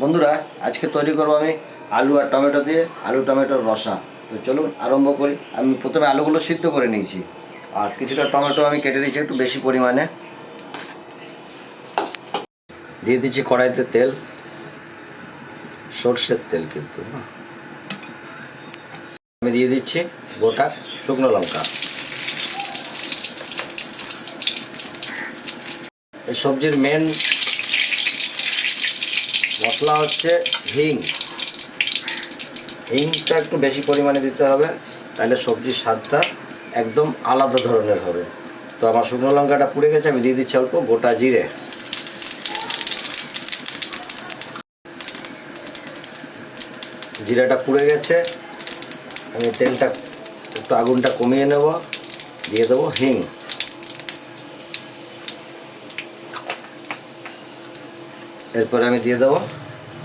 বন্ধুরা, আজকে তৈরি করব আমি আলু আর টমেটো দিয়ে আলু টমেটোর রসা। তো চলুন আরম্ভ করি। আমি প্রথমে আলুগুলো সিদ্ধ করে নিয়েছি। আর কিছুটা টমেটো আমি কেটে দিয়েছি একটু বেশি পরিমাণে। দিয়ে দিচ্ছি কড়াইতে তেল। সর্ষের তেল কিন্তু হ্যাঁ। আমি দিয়ে দিচ্ছি গোটা শুকনো লঙ্কা। এই সবজির মেন মশলা হচ্ছে হিং। হিংটা একটু বেশি পরিমাণে দিতে হবে, তাহলে সবজির স্বাদটা একদম আলাদা ধরনের হবে। তো আমার শুকনো লঙ্কাটা পুড়ে গেছে, আমি দিয়ে দিচ্ছি অল্প গোটা জিরে। জিরাটা পুড়ে গেছে, আমি তেলটা, একটু আগুনটা কমিয়ে নেব, দিয়ে দেবো হিং। এরপরে আমি দিয়ে দেবো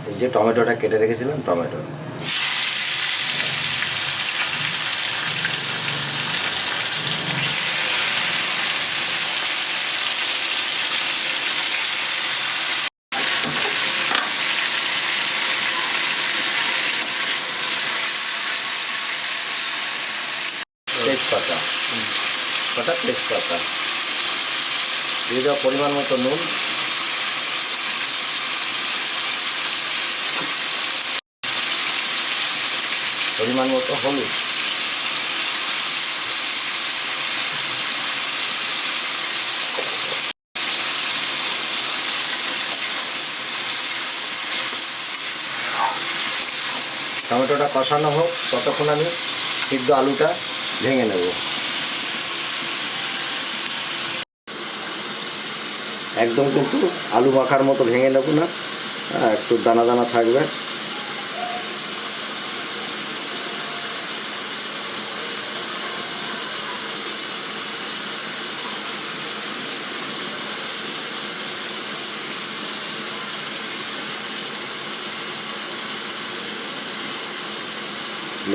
এই যে টমেটোটা কেটে রেখেছিলাম টমেটো। তেজপাতা। কটা তেজপাতা? দিয়ে দেওয়া পরিমাণ মতো নুন। পরিমাণ মতো হলুদ। টমেটোটা কষানো হোক, ততক্ষণ আমি সিদ্ধ আলুটা ভেঙে নেব। একদম কিন্তু আলু মাখার মতো ভেঙে নেব না একটু দানা দানা থাকবে।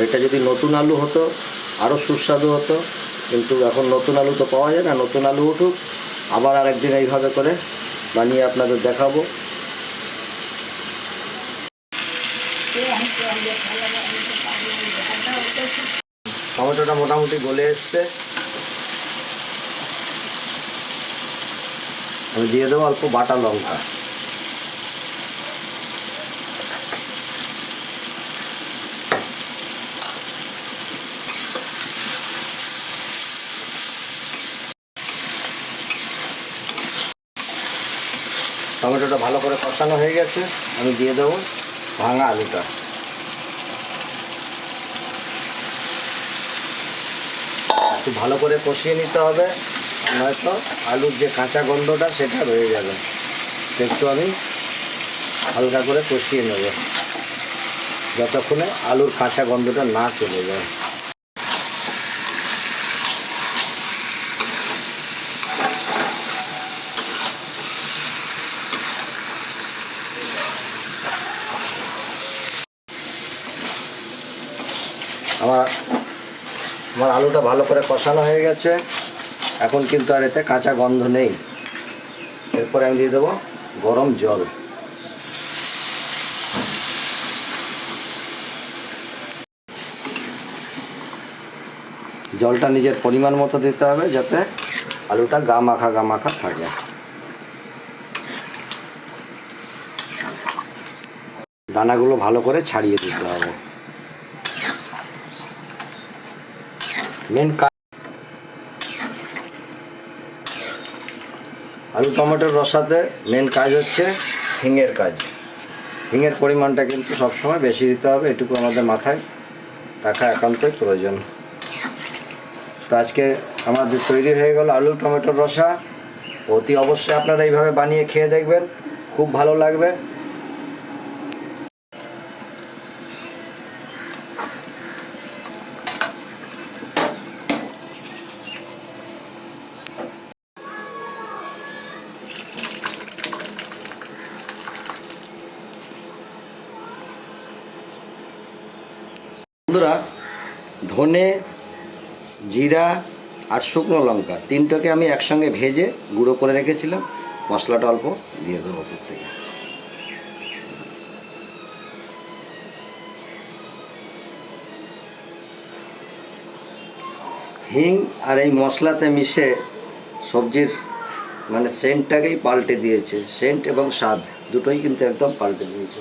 এটা যদি নতুন আলু হতো আরও সুস্বাদু হতো, কিন্তু এখন নতুন আলু তো পাওয়া যায় না, নতুন আলু উঠুক, আবার আরেকদিন এইভাবে করে বানিয়ে আপনাদের দেখাবো। টমেটোটা মোটামুটি গলে এসছে। আমি দিয়ে দেবো অল্প বাটা লঙ্কা। টমেটোটা ভালো করে কষানো হয়ে গেছে, আমি দিয়ে দেবো ভাঙা আলুটা। একটু ভালো করে কষিয়ে নিতে হবে, নয়তো আলুর যে কাঁচা গন্ধটা সেটা রয়ে যাবে। একটু আমি হালকা করে কষিয়ে নেব, যতক্ষণে আলুর কাঁচা গন্ধটা না চলে যায়। আমার আমার আলুটা ভালো করে কষানো হয়ে গেছে। এখন কিন্তু আর এতে কাঁচা গন্ধ নেই। এরপরে আমি দিয়ে দেবো গরম জল। জলটা নিজের পরিমাণ মতো দিতে হবে যাতে আলুটা গা মাখা গা মাখা থাকে। দানাগুলো ভালো করে ছাড়িয়ে দিতে হবে। মেন আলু টমেটোর রসাতে মেন কাজ হচ্ছে হিঙের কাজ। হিঙের পরিমাণটা কিন্তু সবসময় বেশি দিতে হবে, এটুকু আমাদের মাথায় রাখা একান্তই প্রয়োজন। তো আজকে আমাদের তৈরি হয়ে গেল আলু টমেটোর রসা। অতি অবশ্যই আপনারা এইভাবে বানিয়ে খেয়ে দেখবেন, খুব ভালো লাগবে। বন্ধুরা, ধনে, জিরা আর শুকনো লঙ্কা তিনটাকে আমি একসঙ্গে ভেজে গুঁড়ো করে রেখেছিলাম। মশলাটা অল্প দিয়ে দেবো ওপর থেকে। হিং আর এই মশলাতে মিশে সবজির মানে সেন্টটাকেই পাল্টে দিয়েছে। সেন্ট এবং স্বাদ দুটোই কিন্তু একদম পাল্টে দিয়েছে।